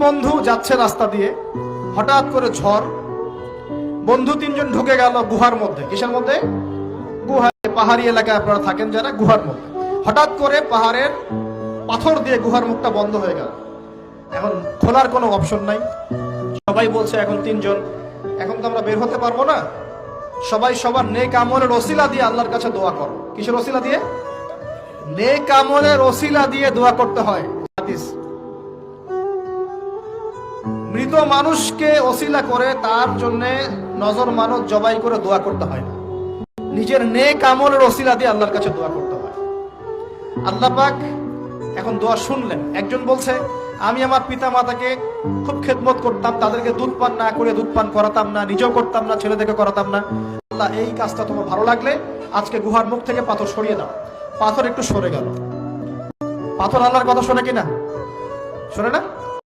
বন্ধু যাচ্ছে রাস্তা দিয়ে। হঠাৎ করে ঝড়। বন্ধু তিনজন ঢুকে গেল গুহার মধ্যে। কিসের মধ্যে? গুহায় পাহাড়ি এলাকায় আপনারা থাকেন যারা, গুহার মধ্যে। হঠাৎ করে পাহাড়ের পাথর দিয়ে গুহার মুখটা বন্ধ হয়ে গেল। এখন খোলার কোনো অপশন নাই। সবাই বলছে এখন তিনজন। এখন তো আমরা বের হতে পারব না। সবাই সবার নেক আমলের ওসিলা দিয়ে আল্লাহর কাছে দোয়া করো। কিসের ওসিলা দিয়ে? নেক আমলের ওসিলা দিয়ে দোয়া করতে হয়। হাদিস। মৃত মানুষকে ওসিলা করে তার জন্য নজর মানত জবাই করে দোয়া করতে হয় না। নিজের নেক আমলের ওসিলা দিয়ে আল্লাহর কাছে দোয়া করতে হয়। আল্লাহ পাক এখন দোয়া শুনলেন। একজন বলছে, আমি আমার পিতা মাতাকে খুব খেদমত করতাম, তাদেরকে দুধ পান না করে দুধ পান করাতাম না, নিজেও করতাম না, ছেলেদেরকে করাতাম না। আল্লাহ এই কাজটা তোমার ভালো লাগলে আজকে গুহার মুখ থেকে পাথর সরিয়ে দাও। পাথর একটু সরে গেল। পাথর আল্লাহর কথা শোনে কিনা? শোনে না?